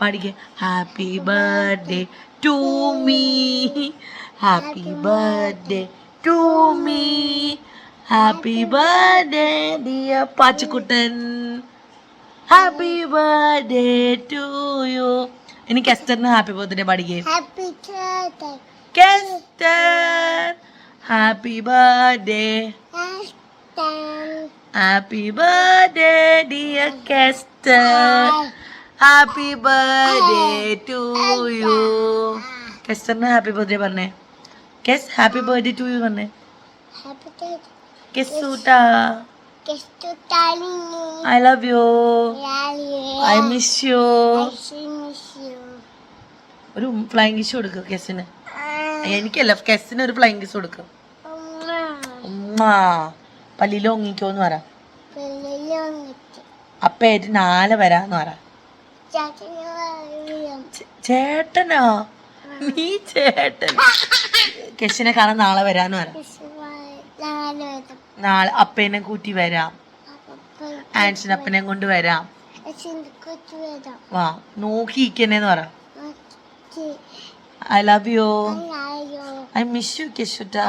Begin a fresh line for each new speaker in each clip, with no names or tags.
പാടിക്കേ. Happy birthday to me happy birthday to me happy birthday Diya Pachukuttan happy birthday to you ഇനി കെസ്റ്ററിന് happy birthday പാടിക്കേ. Kester happy birthday. Happy birthday dear Kester happy birthday to you കെസ്റ്ററിന് happy birthday പറഞ്ഞേ. Kes happy birthday to you പറഞ്ഞേ.
Happy birthday.
Kes സൂട്ടാ
Guess to tiny.
I love you. I miss you
I miss you.
ഒരു flying kiss കൊടുക്കുക കെസിന്. എനിക്കല്ല കെസിന് ഒരു flying kiss കൊടുക്കുക ഉമ്മ. പള്ളിയിൽ ഒങ്ങിക്കോന്ന് പറ. അപ്പേറ്റ് നാല് വരാന്ന് പറ. ചേട്ടനോ നീ ചേട്ടൻ കെസിനെ കാണാൻ നാളെ വരാന്ന് പറ. നാളെ അപ്പേനെ കൂട്ടി വരാം ആൻസിന് അപ്പനെ കൊണ്ട് വരാം വാ നോക്കിയിരിക്കണേന്ന് പറ I love you. I miss you
the.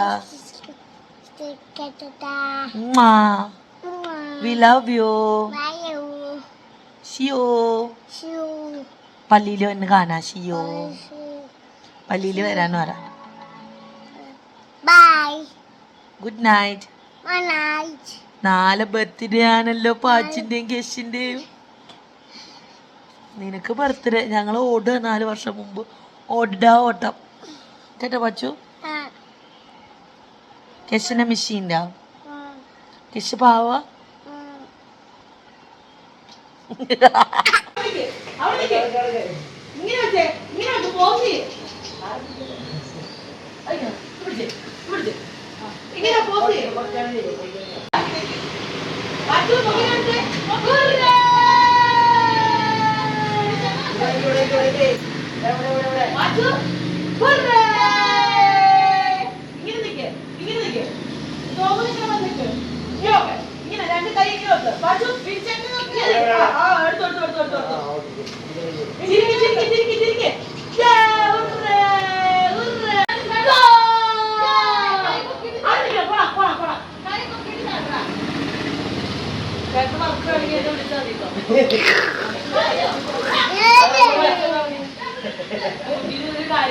We love you. Siyo
Siyo.
പള്ളിയിൽ വന്ന് കാണാ ഷിയോ
Palilio
പള്ളിയിൽ വരാന്ന് പറ
Bye.
Good night
Good night.
നാളെ ബർത്ത്ഡേ ആണല്ലോ പാച്ചിന്റെയും കെഷിന്റെയും നിനക്ക് ബർത്ത്ഡേ ഞങ്ങൾ ഓടുക നാല് വർഷം മുമ്പ് ഓടാ ഓട്ടം കേട്ടോ പാച്ചു. കെഷിനെ
മിഷീന്റെ.
കെഷ് പാവാ. ഇവിടെ രണ്ട് കൈ ഇങ്ങനെ വെക്ക്. പാച്ചു ഇനി ഇനി കാണിക്കാതാ. ദേ, ദേ, ഇനി ഇങ്ങനെ നിൽക്ക്.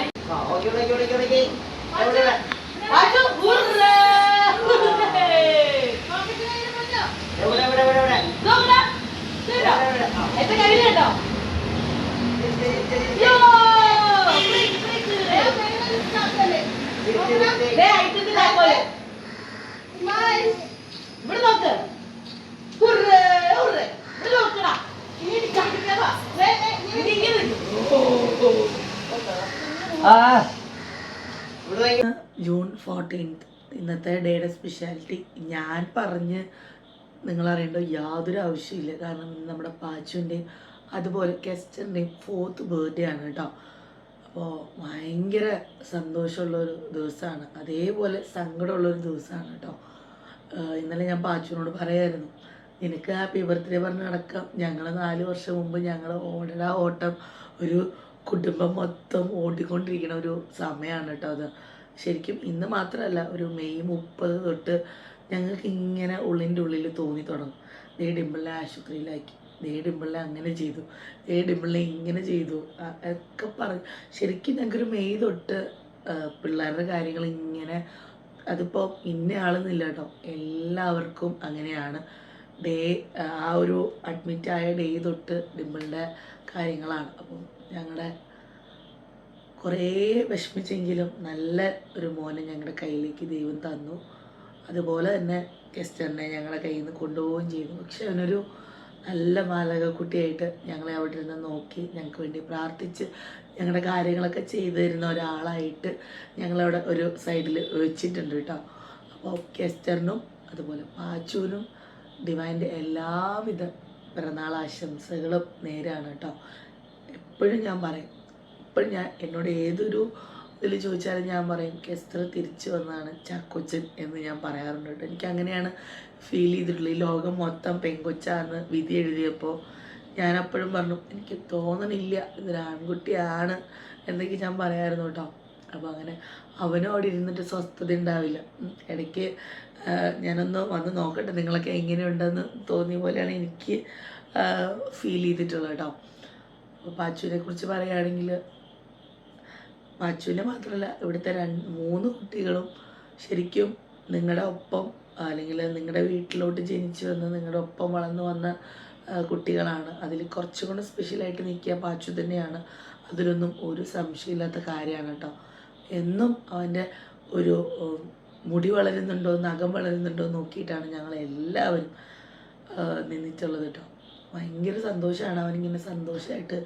ജൂൺ ഫോർട്ടീൻത്ത് ഇന്നത്തെ ഡേയുടെ സ്പെഷ്യാലിറ്റി ഞാൻ പറഞ്ഞ് നിങ്ങൾ അറിയേണ്ട യാതൊരു ആവശ്യമില്ല കാരണം നമ്മുടെ പാച്ചുവിന്റെയും അതുപോലെ കെസ്റ്ററിന്റെയും ഫോർത്ത് ബർത്ത്ഡേ ആണ് കേട്ടോ. അപ്പോൾ ഭയങ്കര സന്തോഷമുള്ളൊരു ദിവസമാണ്. അതേപോലെ സങ്കടമുള്ളൊരു ദിവസമാണ് കേട്ടോ. ഇന്നലെ ഞാൻ പാച്ചുവിനോട് പറയായിരുന്നു നിനക്ക് ഹാപ്പി ബർത്ത്ഡേ പറഞ്ഞ് നടക്കാം. ഞങ്ങൾ നാല് വർഷം മുമ്പ് ഞങ്ങൾ ഓടട ഓട്ടം ഒരു കുടുംബം മൊത്തം ഓടിക്കൊണ്ടിരിക്കുന്ന ഒരു സമയമാണ് കേട്ടോ അത്. ശരിക്കും ഇന്ന് മാത്രമല്ല ഒരു മെയ് മുപ്പത് തൊട്ട് ഞങ്ങൾക്ക് ഇങ്ങനെ ഉള്ളിന്റെ ഉള്ളിൽ തോന്നി തുടങ്ങും. ദേ ഡിമ്പിളിനെ ആശുപത്രിയിലാക്കി. ദേ ഡിമ്പിളിനെ അങ്ങനെ ചെയ്തു. ദേ ഡിമ്പിളിനെ ഇങ്ങനെ ചെയ്തു. ഒക്കെ പറഞ്ഞു ശരിക്കും ഞങ്ങൾക്കൊരു മെയ് തൊട്ട് പിള്ളേരുടെ കാര്യങ്ങൾ ഇങ്ങനെ അതിപ്പോൾ ഇന്ന ആളെന്നില്ല കേട്ടോ. എല്ലാവർക്കും അങ്ങനെയാണ്. ഡേ ആ ഒരു അഡ്മിറ്റായ ഡേ തൊട്ട് ഡിമ്പിളിന്റെ കാര്യങ്ങളാണ്. അപ്പം ഞങ്ങളുടെ കുറേ വിഷമിച്ചെങ്കിലും നല്ല ഒരു മോനെ ഞങ്ങളുടെ കയ്യിലേക്ക് ദൈവം തന്നു. അതുപോലെ തന്നെ കെസ്റ്ററിനെ ഞങ്ങളെ കയ്യിൽ നിന്ന് കൊണ്ടുപോവുകയും ചെയ്തു. പക്ഷെ അവനൊരു നല്ല മാലകക്കുട്ടിയായിട്ട് ഞങ്ങളെ അവിടെ ഇരുന്ന് നോക്കി ഞങ്ങൾക്ക് വേണ്ടി പ്രാർത്ഥിച്ച് ഞങ്ങളുടെ കാര്യങ്ങളൊക്കെ ചെയ്തു തരുന്ന ഒരാളായിട്ട് ഞങ്ങളവിടെ ഒരു സൈഡിൽ വെച്ചിട്ടുണ്ട് കേട്ടോ. അപ്പോൾ കെസ്റ്ററിനും അതുപോലെ പാച്ചുവിനും ഡിവൈന്റെ എല്ലാവിധ പിറന്നാൾ ആശംസകളും നേരാണ് കേട്ടോ. എപ്പോഴും ഞാൻ പറയും ഇപ്പോഴും ഞാൻ എന്നോട് ഏതൊരു ഇതിൽ ചോദിച്ചാലും ഞാൻ പറയും കെസ്റ്റർ തിരിച്ചു വന്നതാണ് ചാക്കോച്ചൻ എന്ന് ഞാൻ പറയാറുണ്ട് കേട്ടോ. എനിക്ക് അങ്ങനെയാണ് ഫീൽ ചെയ്തിട്ടുള്ളത്. ഈ ലോകം മൊത്തം പെങ്കൊച്ചാന്ന് വിധി എഴുതിയപ്പോൾ ഞാനപ്പോഴും പറഞ്ഞു എനിക്ക് തോന്നണില്ല ഇതൊരാൺകുട്ടിയാണ് എന്നൊക്കെ ഞാൻ പറയായിരുന്നു കേട്ടോ. അപ്പോൾ അങ്ങനെ അവനും അവിടെ ഇരുന്നിട്ട് സ്വസ്ഥത ഉണ്ടാവില്ല. ഇടയ്ക്ക് ഞാനൊന്ന് വന്ന് നോക്കട്ടെ നിങ്ങളൊക്കെ എങ്ങനെയുണ്ടെന്ന് തോന്നിയ പോലെയാണ് എനിക്ക് ഫീൽ ചെയ്തിട്ടുള്ളത് കേട്ടോ. അപ്പോൾ പാച്ചുവിനെ കുറിച്ച് പറയുകയാണെങ്കിൽ പാച്ചുവിനെ മാത്രമല്ല ഇവിടുത്തെ രണ്ട് മൂന്ന് കുട്ടികളും ശരിക്കും നിങ്ങളുടെ ഒപ്പം അല്ലെങ്കിൽ നിങ്ങളുടെ വീട്ടിലോട്ട് ജനിച്ചു വന്ന് നിങ്ങളുടെ ഒപ്പം വളർന്നു വന്ന കുട്ടികളാണ്. അതിൽ കുറച്ചും കൂടെ സ്പെഷ്യലായിട്ട് നിൽക്കുക പാച്ചു തന്നെയാണ്. അതിലൊന്നും ഒരു സംശയമില്ലാത്ത കാര്യമാണ് കേട്ടോ. എന്നും അവന്റെ ഒരു മുടി വളരുന്നുണ്ടോ നഖം വളരുന്നുണ്ടോ നോക്കിയിട്ടാണ് ഞങ്ങൾ എല്ലാവരും നിന്നിട്ടുള്ളത് കേട്ടോ. ഭയങ്കര സന്തോഷമാണ് അവനിങ്ങനെ സന്തോഷമായിട്ട്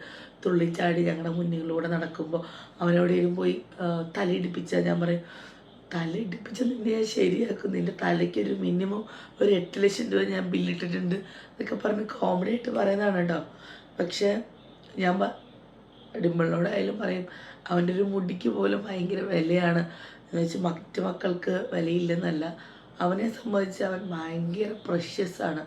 തുള്ളിച്ചാടി ഞങ്ങളുടെ മുന്നിലൂടെ നടക്കുമ്പോൾ അവനെവിടെയും പോയി തലയിടിപ്പിച്ച തലയിടിപ്പിച്ചാൽ ഞാൻ പറയും തലയിടിപ്പിച്ച നിന്നെ ഞാൻ ശരിയാക്കും. നിന്റെ തലയ്ക്ക് ഒരു മിനിമം ഒരു എട്ട് ലക്ഷം രൂപ ഞാൻ ബില്ലിട്ടിട്ടുണ്ട്. എന്നൊക്കെ പറഞ്ഞ് കോമഡി ആയിട്ട് പറയുന്നതാണ് കേട്ടോ. പക്ഷേ ഞാൻ ഡിമ്പിളിനോടായാലും പറയും അവന്റെ ഒരു മുടിക്ക് പോലും ഭയങ്കര വിലയാണ്. എന്ന് വെച്ചാൽ മറ്റു മക്കൾക്ക് വിലയില്ലെന്നല്ല അവനെ സംബന്ധിച്ച് അവൻ ഭയങ്കര ആണ്.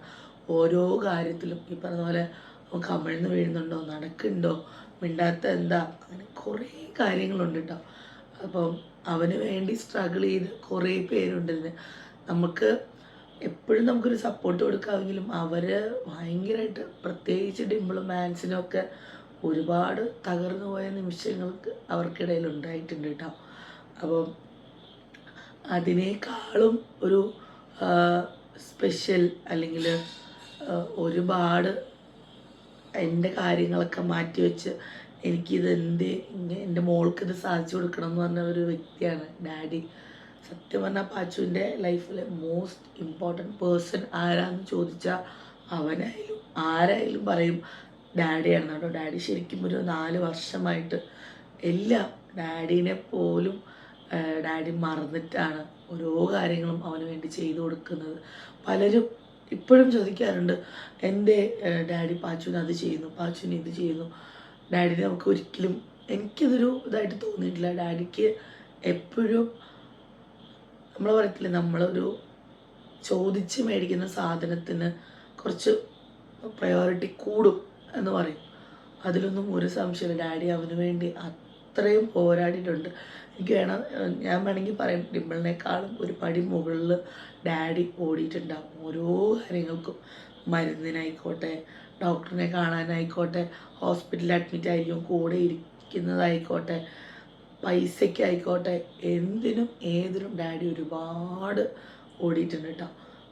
ഓരോ കാര്യത്തിലും ഈ പറഞ്ഞ പോലെ അവൻ കമിഴ്ന്ന് വീഴുന്നുണ്ടോ നടക്കുന്നുണ്ടോ മിണ്ടാത്ത എന്താ അങ്ങനെ കുറേ കാര്യങ്ങളുണ്ട് കേട്ടോ അപ്പം അവന് വേണ്ടി സ്ട്രഗിൾ ചെയ്ത് കുറേ പേരുണ്ട് നമുക്ക് എപ്പോഴും നമുക്കൊരു സപ്പോർട്ട് കൊടുക്കാമെങ്കിലും അവർ ഭയങ്കരമായിട്ട് പ്രത്യേകിച്ച് ഡിമ്പിളും മാൻസിനും ഒക്കെ ഒരുപാട് തകർന്നു പോയ നിമിഷങ്ങൾക്ക് അവർക്കിടയിൽ ഉണ്ടായിട്ടുണ്ട് കേട്ടോ അപ്പം അതിനേക്കാളും ഒരു സ്പെഷ്യൽ അല്ലെങ്കിൽ ഒരുപാട് എന്റെ കാര്യങ്ങളൊക്കെ മാറ്റി വെച്ച് എനിക്കിത് എന്ത് എന്റെ മോൾക്ക് ഇത് സാധിച്ചു കൊടുക്കണം എന്ന് പറഞ്ഞ ഒരു വ്യക്തിയാണ് ഡാഡി. സത്യം പറഞ്ഞാൽ പാച്ചുവിന്റെ ലൈഫിലെ മോസ്റ്റ് ഇമ്പോർട്ടന്റ് പേഴ്സൺ ആരാന്ന് ചോദിച്ചാൽ അവനായാലും ആരായാലും പറയും ഡാഡിയാണ്. കേട്ടോ ഡാഡി ശരിക്കും ഒരു നാല് വർഷമായിട്ട് എല്ലാം ഡാഡീനെ പോലും ഡാഡി മറന്നിട്ടാണ് ഓരോ കാര്യങ്ങളും അവന് വേണ്ടി ചെയ്തു കൊടുക്കുന്നത്. പലരും ഇപ്പോഴും ചോദിക്കാറുണ്ട് എന്റെ ഡാഡി പാച്ചുവിന് അത് ചെയ്യുന്നു പാച്ചുവിന് ഇത് ചെയ്യുന്നു. ഡാഡിനെ നമുക്ക് ഒരിക്കലും എനിക്കിതൊരു ഇതായിട്ട് തോന്നിയിട്ടില്ല. ഡാഡിക്ക് എപ്പോഴും നമ്മൾ പറയത്തില്ലേ നമ്മളൊരു ചോദിച്ച് മേടിക്കുന്ന സാധനത്തിന് കുറച്ച് പ്രയോറിറ്റി കൂടും എന്ന് പറയും. അതിലൊന്നും ഒരു സംശയമില്ല ഡാഡി അവന് വേണ്ടി അത്രയും പോരാടിയിട്ടുണ്ട്. എനിക്ക് വേണം ഞാൻ വേണമെങ്കിൽ പറയാം ഡിമ്പിളിനേക്കാളും ഒരു പടി മുകളിൽ ഡാഡി ഓടിയിട്ടുണ്ടാകും ഓരോ കാര്യങ്ങൾക്കും. മരുന്നിനായിക്കോട്ടെ ഡോക്ടറിനെ കാണാനായിക്കോട്ടെ ഹോസ്പിറ്റലിൽ അഡ്മിറ്റ് ആയിരിക്കും കൂടെ ഇരിക്കുന്നതായിക്കോട്ടെ പൈസയ്ക്കായിക്കോട്ടെ എന്തിനും ഏതിനും ഡാഡി ഒരുപാട് ഓടിയിട്ടുണ്ട് കേട്ടോ.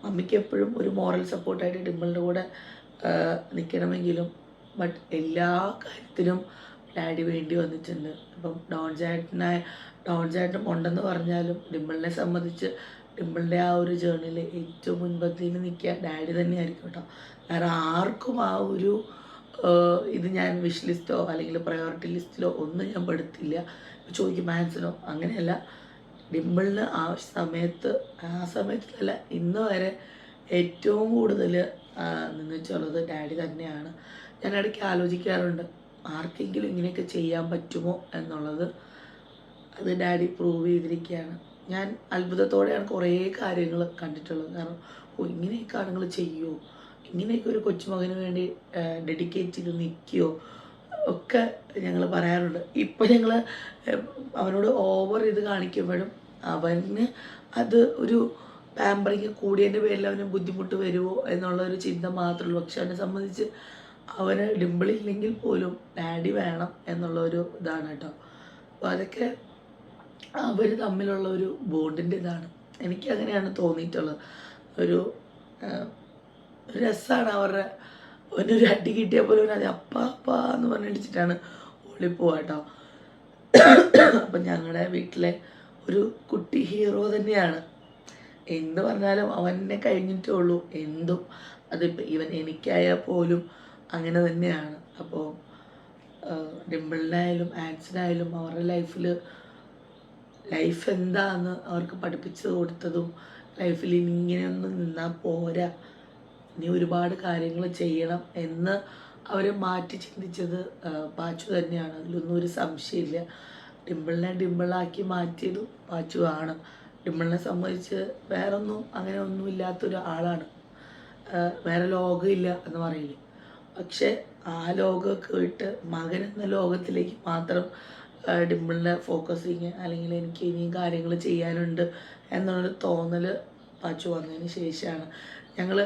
അമ്മയ്ക്ക് എപ്പോഴും ഒരു മോറൽ സപ്പോർട്ടായിട്ട് ഡിമ്പിളിന്റെ കൂടെ നിൽക്കണമെങ്കിലും ബട്ട് എല്ലാ കാര്യത്തിനും ഡാഡി വേണ്ടി വന്നിട്ടുണ്ട്. അപ്പം ഡോൺ ചേട്ടനായ ഡോൺ ചേട്ടൻ ഉണ്ടെന്ന് പറഞ്ഞാലും ഡിമ്പിളിനെ സംബന്ധിച്ച് ഡിമ്പിളിന്റെ ആ ഒരു ജേണിയിൽ ഏറ്റവും മുൻപത്തിൽ നിൽക്കുക ഡാഡി തന്നെയായിരിക്കും കേട്ടോ. കാരണം ആർക്കും ആ ഒരു ഇത് ഞാൻ വിഷ് ലിസ്റ്റോ അല്ലെങ്കിൽ പ്രയോറിറ്റി ലിസ്റ്റിലോ ഒന്നും ഞാൻ പെടുത്തില്ല. ചോദിക്കും മാൻസിനോ അങ്ങനെയല്ല. ഡിമ്പിളിന് ആ സമയത്ത് ആ സമയത്തല്ല ഇന്ന് വരെ ഏറ്റവും കൂടുതൽ നിന്നിട്ടുള്ളത് ഡാഡി തന്നെയാണ്. ഞാൻ ഇടയ്ക്ക് ആലോചിക്കാറുണ്ട്. ആർക്കെങ്കിലും ഇങ്ങനെയൊക്കെ ചെയ്യാൻ പറ്റുമോ എന്നുള്ളത് അത് ഡാഡി പ്രൂവ് ചെയ്തിരിക്കുകയാണ്. ഞാൻ അത്ഭുതത്തോടെയാണ് കുറേ കാര്യങ്ങൾ കണ്ടിട്ടുള്ളത്. കാരണം ഓ ഇങ്ങനെയൊക്കെ ആളുകൾ ചെയ്യുമോ ഇങ്ങനെയൊക്കെ ഒരു കൊച്ചുമകന് വേണ്ടി ഡെഡിക്കേറ്റ് ചെയ്ത് നിൽക്കുകയോ ഒക്കെ ഞങ്ങൾ പറയാറുണ്ട്. ഇപ്പം ഞങ്ങൾ അവനോട് ഓവർ ഇത് കാണിക്കുമ്പോഴും അവന് അത് ഒരു പാമ്പറിങ് കൂടിയതിന്റെ പേരിൽ അവന് ബുദ്ധിമുട്ട് വരുമോ എന്നുള്ള ഒരു ചിന്ത മാത്രമേ ഉള്ളൂ. പക്ഷെ അവനെ സംബന്ധിച്ച് അവന് ഡിമ്പിളില്ലെങ്കിൽ പോലും ഡാഡി വേണം എന്നുള്ള ഒരു ഇതാണ് കേട്ടോ. അപ്പോൾ അതൊക്കെ അവർ തമ്മിലുള്ള ഒരു ബോണ്ടിന്റെ ഇതാണ്. എനിക്ക് അങ്ങനെയാണ് തോന്നിയിട്ടുള്ളത്. ഒരു ഒരു രസമാണ് അവരുടെ അവനൊരു അടി കിട്ടിയ പോലെ അത് അപ്പ അപ്പ എന്ന് പറഞ്ഞിടിച്ചിട്ടാണ് ഓടിപ്പോവാ കേട്ടോ. അപ്പം ഞങ്ങളുടെ വീട്ടിലെ ഒരു കുട്ടി ഹീറോ തന്നെയാണ്. എന്ത് പറഞ്ഞാലും അവനെ കഴിഞ്ഞിട്ടേ ഉള്ളൂ. എന്തും. അതിപ്പോൾ ഇവൻ എനിക്കായാൽ പോലും അങ്ങനെ തന്നെയാണ്. അപ്പോൾ ഡിമ്പിളിനായാലും ആൻസിനായാലും അവരുടെ ലൈഫിൽ ലൈഫ് എന്താന്ന് അവർക്ക് പഠിപ്പിച്ചു കൊടുത്തതും ലൈഫിൽ ഇനി ഇങ്ങനെയൊന്നും നിന്നാൽ പോരാ. ഇനി ഒരുപാട് കാര്യങ്ങൾ ചെയ്യണം എന്ന് അവരെ മാറ്റി ചിന്തിച്ചത് പാച്ചു തന്നെയാണ്. അതിലൊന്നും ഒരു സംശയമില്ല. ഡിമ്പിളിനെ ഡിമ്പിളാക്കി മാറ്റിയതും പാച്ചു ആണ്. ഡിമ്പിളിനെ സംബന്ധിച്ച് വേറൊന്നും അങ്ങനെ ഒന്നും ഇല്ലാത്തൊരു ആളാണ് വേറെ ലോകമില്ല എന്ന് പറയില്ലേ? പക്ഷേ ആ ലോകമൊക്കെ വിട്ട് മകൻ എന്ന ലോകത്തിലേക്ക് മാത്രം ഡിമ്പിളിന്റെ ഫോക്കസിങ് അല്ലെങ്കിൽ എനിക്ക് ഇനിയും കാര്യങ്ങൾ ചെയ്യാനുണ്ട് എന്നുള്ളൊരു തോന്നൽ പാച്ചു വന്നതിന് ശേഷമാണ്. ഞങ്ങൾ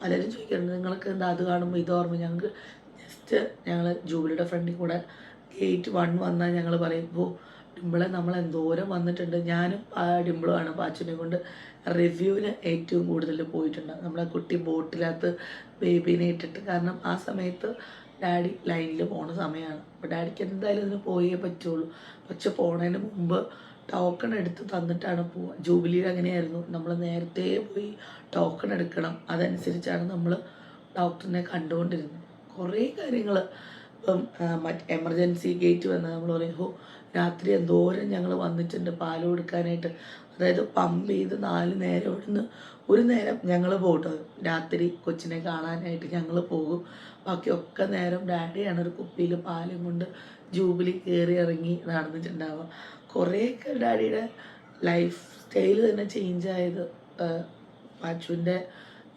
പലരും ചോദിക്കാറുണ്ട് നിങ്ങൾക്ക് എന്താ അത് കാണുമ്പോൾ ഇത് ഓർമ്മ? ഞങ്ങൾക്ക് ജസ്റ്റ് ഞങ്ങൾ ജൂബിലിയുടെ ഫ്രണ്ടിൽ കൂടെ ഗേറ്റ് വൺ വന്നാൽ ഞങ്ങൾ പറയും ഓ ഡിമ്പിളെ നമ്മൾ എന്തോരം വന്നിട്ടുണ്ട്. ഞാനും ആ ഡിമ്പിളുമാണ് പാച്ചുവിനെ കൊണ്ട് റിവ്യൂവിന് ഏറ്റവും കൂടുതൽ പോയിട്ടുണ്ട്. നമ്മളെ കുട്ടി ബോട്ടിനകത്ത് ബേബീനെ ഇട്ടിട്ട്. കാരണം ആ സമയത്ത് ഡാഡി ലൈനിൽ പോണ സമയമാണ് അപ്പോൾ ഡാഡിക്ക് എന്തായാലും ഇതിന് പോയേ പറ്റുള്ളൂ. പക്ഷെ പോണതിന് മുമ്പ് ടോക്കൺ എടുത്ത് തന്നിട്ടാണ് പോവുക ജൂബിലിയിൽ അങ്ങനെയായിരുന്നു. നമ്മൾ നേരത്തെ പോയി ടോക്കൺ എടുക്കണം. അതനുസരിച്ചാണ് നമ്മൾ ഡോക്ടറിനെ കണ്ടുകൊണ്ടിരുന്നത്. കുറേ കാര്യങ്ങൾ ഇപ്പം മറ്റ് എമർജൻസി ഗേറ്റ് വന്ന് നമ്മൾ പറയും ഹോ രാത്രി എന്തോരം ഞങ്ങൾ വന്നിട്ടുണ്ട് പാൽ കൊടുക്കാനായിട്ട്. അതായത് പമ്പ് ചെയ്ത് നാല് നേരം ഇവിടുന്ന് ഒരു നേരം ഞങ്ങൾ പോകട്ടോ രാത്രി കൊച്ചിനെ കാണാനായിട്ട് ഞങ്ങൾ പോകും. ബാക്കിയൊക്കെ നേരം ഡാഡിയാണ് ഒരു കുപ്പിയിൽ പാലും കൊണ്ട് ജൂബിലി കയറി ഇറങ്ങി നടന്നിട്ടുണ്ടാവുക. കുറേയൊക്കെ ഡാഡിയുടെ ലൈഫ് സ്റ്റൈൽ തന്നെ ചേഞ്ച് ആയത് പാച്ചുവിന്റെ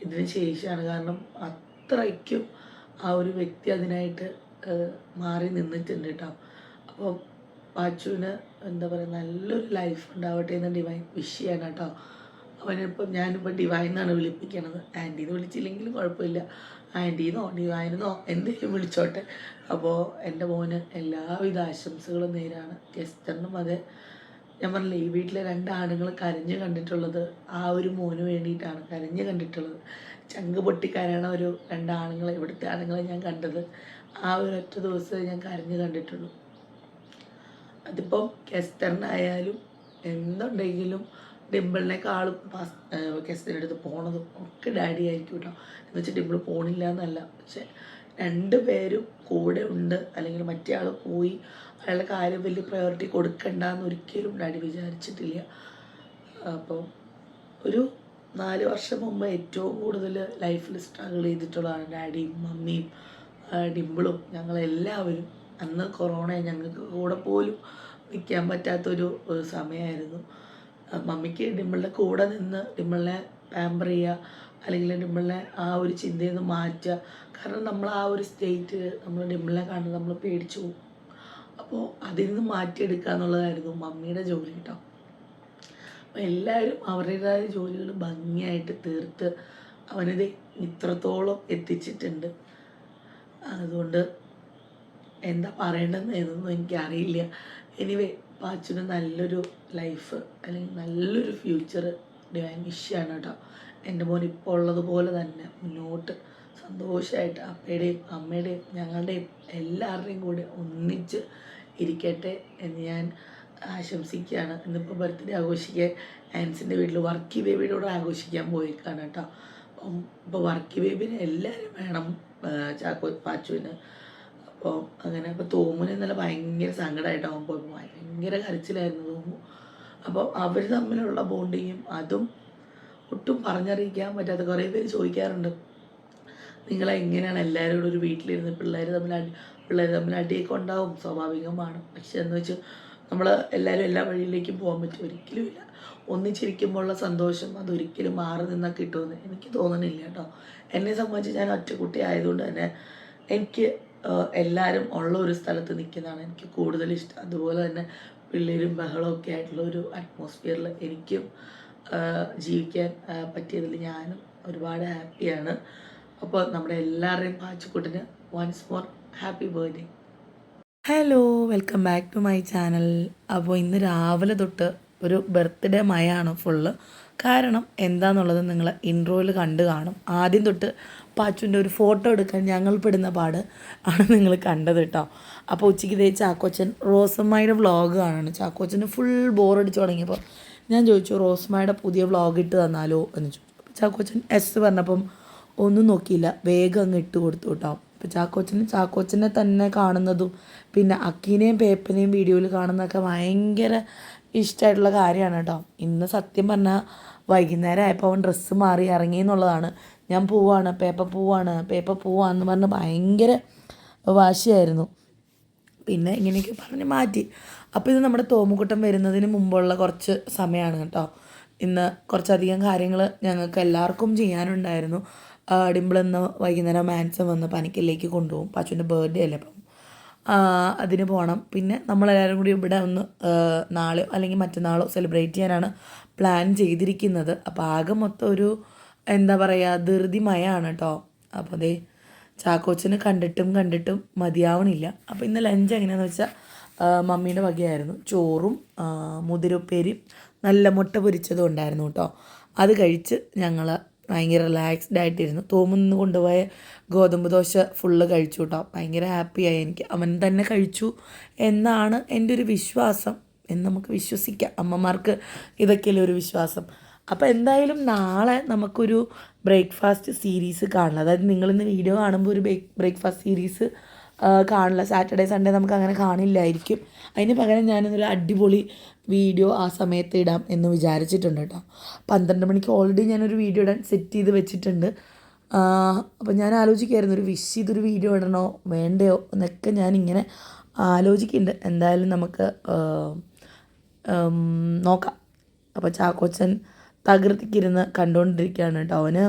ഇതിന് ശേഷമാണ് കാരണം അത്രയ്ക്കും ആ ഒരു വ്യക്തി അതിനായിട്ട് മാറി നിന്നിട്ടുണ്ട് കേട്ടോ അപ്പോൾ പാച്ചുവിന് എന്താ പറയുക നല്ലൊരു ലൈഫ് ഉണ്ടാവട്ടെ എന്ന് ഡിവൈൻ വിഷ് ചെയ്യാണ് കേട്ടോ. അവനിപ്പം ഞാനിപ്പോൾ ഡിവൈൻ എന്നാണ് വിളിപ്പിക്കണത്. ആന്റി എന്ന് വിളിച്ചില്ലെങ്കിലും കുഴപ്പമില്ല. ആന്റീന്നോ ഡിവൈനെന്നോ എന്തെങ്കിലും വിളിച്ചോട്ടെ. അപ്പോൾ എന്റെ മോന് എല്ലാവിധ ആശംസകളും നേരാണ്. ഗസ്റ്ററിനും അതെ. ഞാൻ പറഞ്ഞില്ലേ ഈ വീട്ടിലെ രണ്ട് ആണുങ്ങൾ കരഞ്ഞ് കണ്ടിട്ടുള്ളത് ആ ഒരു മോന് വേണ്ടിയിട്ടാണ്. കരഞ്ഞ് കണ്ടിട്ടുള്ളത്. ചങ്ക് പൊട്ടിക്കാരാണ് ഒരു രണ്ട് ആണുങ്ങളെ ഇവിടുത്തെ ആണുങ്ങളെ ഞാൻ കണ്ടത്. ആ ഒരു ഒറ്റ ദിവസമേ ഞാൻ കരഞ്ഞ് കണ്ടിട്ടുള്ളൂ. അതിപ്പം കെസ്റ്ററിനായാലും എന്തുണ്ടെങ്കിലും ഡിമ്പിളിനേക്കാളും കെസ്റ്ററിന്റെ അടുത്ത് പോണതും ഒക്കെ ഡാഡി ആയിരിക്കും കേട്ടോ എന്ന് വെച്ചാൽ ഡിമ്പിൾ പോണില്ല എന്നല്ല പക്ഷെ രണ്ട് പേരും കൂടെ ഉണ്ട്. അല്ലെങ്കിൽ മറ്റേ ആൾ പോയി അയാളുടെ കാര്യം വലിയ പ്രയോറിറ്റി കൊടുക്കണ്ടെന്ന് ഒരിക്കലും ഡാഡി വിചാരിച്ചിട്ടില്ല. അപ്പം ഒരു നാല് വർഷം മുമ്പ് ഏറ്റവും കൂടുതൽ ലൈഫിൽ സ്ട്രഗിൾ ചെയ്തിട്ടുള്ളതാണ് ഡാഡിയും മമ്മിയും ഡിമ്പിളും ഞങ്ങളെല്ലാവരും അന്ന് കൊറോണ ഞങ്ങൾക്ക് കൂടെ പോലും നിൽക്കാൻ പറ്റാത്തൊരു സമയമായിരുന്നു മമ്മിക്ക് ഡിമ്പിളിന്റെ കൂടെ നിന്ന് ഡിമ്പിളിനെ പാമ്പർ ചെയ്യുക അല്ലെങ്കിൽ ഡിമ്പിളിനെ ആ ഒരു ചിന്തയിൽ നിന്ന് മാറ്റുക. കാരണം നമ്മൾ ആ ഒരു സ്റ്റേറ്റ് നമ്മൾ ഡിമ്പിളിനെ കാണുന്നത് നമ്മൾ പേടിച്ചു പോകും. അപ്പോൾ അതിൽ നിന്ന് മാറ്റിയെടുക്കുക എന്നുള്ളതായിരുന്നു മമ്മിയുടെ ജോലി കേട്ടോ. അപ്പോൾ എല്ലാവരും അവരുടേതായ ജോലികൾ ഭംഗിയായിട്ട് തീർത്ത് അവനത് ഇത്രത്തോളം എത്തിച്ചിട്ടുണ്ട്. അതുകൊണ്ട് എന്താ പറയേണ്ടതെന്ന് എന്നൊന്നും എനിക്കറിയില്ല. എനിവേ പാച്ചുന് നല്ലൊരു ലൈഫ് അല്ലെങ്കിൽ നല്ലൊരു ഫ്യൂച്ചർ ഡിവൈൻ വിഷയമാണ് കേട്ടോ എന്റെ മോൻ ഇപ്പോൾ ഉള്ളതുപോലെ തന്നെ മുന്നോട്ട് സന്തോഷമായിട്ട് അപ്പയുടെയും അമ്മയുടെയും ഞങ്ങളുടെയും എല്ലാവരുടെയും കൂടെ ഒന്നിച്ച് ഇരിക്കട്ടെ എന്ന് ഞാൻ ആശംസിക്കുകയാണ്. ഇന്നിപ്പോൾ ബർത്ത്ഡേ ആഘോഷിക്കാൻ ആൻസിന്റെ വീട്ടിൽ വർക്കി ബേബിയുടെ ആഘോഷിക്കാൻ പോയിക്കാണ് കേട്ടോ അപ്പം ഇപ്പോൾ വർക്കി ബേബിന് എല്ലാവരും വേണം ചാക്കോ പാച്ചുവിന്. അപ്പോൾ അങ്ങനെ അപ്പോൾ തോമുന് ഇന്നലെ ഭയങ്കര സങ്കടമായിട്ട് അവൻ പോയി ഭയങ്കര കരച്ചിലായിരുന്നു തോമു. അപ്പോൾ അവർ തമ്മിലുള്ള ബോണ്ടിങ്ങും അതും ഒട്ടും പറഞ്ഞറിയിക്കാൻ പറ്റാത്ത കുറേ പേര് ചോദിക്കാറുണ്ട്. നിങ്ങളെങ്ങനെയാണ് എല്ലാവരും കൂടെ ഒരു വീട്ടിലിരുന്ന് പിള്ളേർ തമ്മിൽ അടി പിള്ളേർ തമ്മിൽ അടിയൊക്കെ ഉണ്ടാവും സ്വാഭാവികമാണ് പക്ഷെ എന്ന് വെച്ച് നമ്മൾ എല്ലാവരും എല്ലാ വഴിയിലേക്കും പോകാൻ പറ്റും. ഒരിക്കലും ഇല്ല. ഒന്നിച്ചിരിക്കുമ്പോഴുള്ള സന്തോഷം അതൊരിക്കലും മാറി നിന്നാൽ കിട്ടുമെന്ന് എനിക്ക് തോന്നണില്ല കേട്ടോ. എന്നെ സംബന്ധിച്ച് ഞാൻ ഒറ്റക്കുട്ടി ആയതുകൊണ്ട് തന്നെ എനിക്ക് എല്ലാവരും ഉള്ള ഒരു സ്ഥലത്ത് നിൽക്കുന്നതാണ് എനിക്ക് കൂടുതൽ ഇഷ്ടം. അതുപോലെ തന്നെ പിള്ളേരും ബഹളവും ഒക്കെ ആയിട്ടുള്ള ഒരു അറ്റ്മോസ്ഫിയറിൽ എനിക്കും ജീവിക്കാൻ പറ്റിയതിൽ ഞാനും ഒരുപാട് ഹാപ്പിയാണ് അപ്പോൾ നമ്മുടെ എല്ലാവരുടെയും പാച്ചക്കൂട്ടിന് once more happy birthday hello welcome back to my channel അപ്പോൾ ഇന്ന് രാവിലെ തൊട്ട് ഒരു ബർത്ത്ഡേ മയാണ് ഫുള്ള് കാരണം എന്താണെന്നുള്ളത് നിങ്ങൾ ഇൻട്രോയിൽ കണ്ടു കാണും. ആദ്യം തൊട്ട് പാച്ചുവിന്റെ ഒരു ഫോട്ടോ എടുക്കാൻ ഞങ്ങൾ പെടുന്ന പാട് ആണ് നിങ്ങൾ കണ്ടത് കേട്ടോ. അപ്പോൾ ഉച്ചയ്ക്ക് ഇതേ ചാക്കോച്ചൻ റോസമ്മയുടെ വ്ളോഗ് കാണാണ്. ചാക്കോച്ചന് ഫുൾ ബോറടിച്ച് തുടങ്ങിയപ്പോൾ ഞാൻ ചോദിച്ചു റോസമ്മയുടെ പുതിയ വ്ളോഗ് ഇട്ട് തന്നാലോ? എന്ന് ചോദിച്ചു. ചാക്കോച്ചൻ എസ് പറഞ്ഞപ്പം ഒന്നും നോക്കിയില്ല. വേഗം അങ്ങ് ഇട്ട് കൊടുത്തു കേട്ടോ. അപ്പോൾ ചാക്കോച്ചന് ചാക്കോച്ചനെ തന്നെ കാണുന്നതും പിന്നെ അക്കീനെയും പേപ്പനെയും വീഡിയോയിൽ കാണുന്നതൊക്കെ ഭയങ്കര ഇഷ്ടമായിട്ടുള്ള കാര്യമാണ് കേട്ടോ. ഇന്ന് സത്യം പറഞ്ഞാൽ വൈകുന്നേരം ആയപ്പോൾ അവൻ ഡ്രസ്സ് മാറി ഇറങ്ങി എന്നുള്ളതാണ്. ഞാൻ പോവാണ് പേപ്പ പോവാണ് പേപ്പ പോവാന്ന് പറഞ്ഞ് ഭയങ്കര വാശിയായിരുന്നു. പിന്നെ ഇങ്ങനെയൊക്കെ പറഞ്ഞ് മാറ്റി. അപ്പോൾ ഇത് നമ്മുടെ തോമുക്കുട്ടം വരുന്നതിന് മുമ്പുള്ള കുറച്ച് സമയമാണ് കേട്ടോ. ഇന്ന് കുറച്ചധികം കാര്യങ്ങൾ ഞങ്ങൾക്ക് എല്ലാവർക്കും ചെയ്യാനുണ്ടായിരുന്നു. ഡിമ്പിളെന്ന് വൈകുന്നേരം മാൻസം വന്ന് പനിക്കലിലേക്ക് കൊണ്ടുപോകും. പാച്ചുവിന്റെ ബർത്ത്ഡേ അല്ലേ അപ്പം? അതിന് പോകണം പിന്നെ നമ്മളെല്ലാവരും കൂടി ഇവിടെ ഒന്ന് നാളെ അല്ലെങ്കിൽ മറ്റന്നാളോ സെലിബ്രേറ്റ് ചെയ്യാനാണ് പ്ലാൻ ചെയ്തിരിക്കുന്നത്. അപ്പോൾ ആകെ മൊത്തം ഒരു എന്താ പറയുക ധൃതിമയാണ് കേട്ടോ അപ്പോൾ അതേ ചാക്കോച്ചന് കണ്ടിട്ടും കണ്ടിട്ടും മതിയാവണില്ല. അപ്പോൾ ഇന്ന് ലഞ്ച് എങ്ങനെയാണെന്ന് വെച്ചാൽ മമ്മീന്റെ വകയായിരുന്നു. ചോറും മുതിരുപ്പേരിയും നല്ല മുട്ട പൊരിച്ചതും ഉണ്ടായിരുന്നു കേട്ടോ അത് കഴിച്ച് ഞങ്ങൾ ഭയങ്കര റിലാക്സ്ഡ് ആയിട്ടിരുന്നു. തോമുന്ന് കൊണ്ടുപോയ ഗോതമ്പ് ദോശ ഫുള്ള് കഴിച്ചു കേട്ടോ ഭയങ്കര ഹാപ്പിയായി എനിക്ക് അവൻ തന്നെ കഴിച്ചു എന്നാണ് എന്റെ ഒരു വിശ്വാസം എന്ന് നമുക്ക് വിശ്വസിക്കാം. അമ്മമാർക്ക് ഇതൊക്കെയല്ലേ ഒരു വിശ്വാസം. അപ്പോൾ എന്തായാലും നാളെ നമുക്കൊരു ബ്രേക്ക്ഫാസ്റ്റ് സീരീസ് കാണണം. അതായത് നിങ്ങളിന്ന് വീഡിയോ കാണുമ്പോൾ ഒരു ബ്രേക്ക്ഫാസ്റ്റ് സീരീസ് കാണില്ല സാറ്റർഡേ സൺഡേ നമുക്ക് അങ്ങനെ കാണില്ലായിരിക്കും. അതിന് പകരം ഞാനൊരു അടിപൊളി വീഡിയോ ആ സമയത്ത് ഇടാം എന്ന് വിചാരിച്ചിട്ടുണ്ട് കേട്ടോ. പന്ത്രണ്ട് മണിക്ക് ഓൾറെഡി ഞാനൊരു വീഡിയോ ഇടാൻ സെറ്റ് ചെയ്ത് വെച്ചിട്ടുണ്ട്. അപ്പോൾ ഞാൻ ആലോചിക്കുമായിരുന്നു ഒരു വിഷ് ചെയ്തൊരു വീഡിയോ ഇടണോ വേണ്ടയോ എന്നൊക്കെ ഞാനിങ്ങനെ ആലോചിക്കുന്നുണ്ട്. എന്തായാലും നമുക്ക് നോക്കാം. അപ്പോൾ ചാക്കോച്ചൻ തകർത്തിക്കിരുന്ന് കണ്ടുകൊണ്ടിരിക്കുകയാണ് കേട്ടോ. അവന്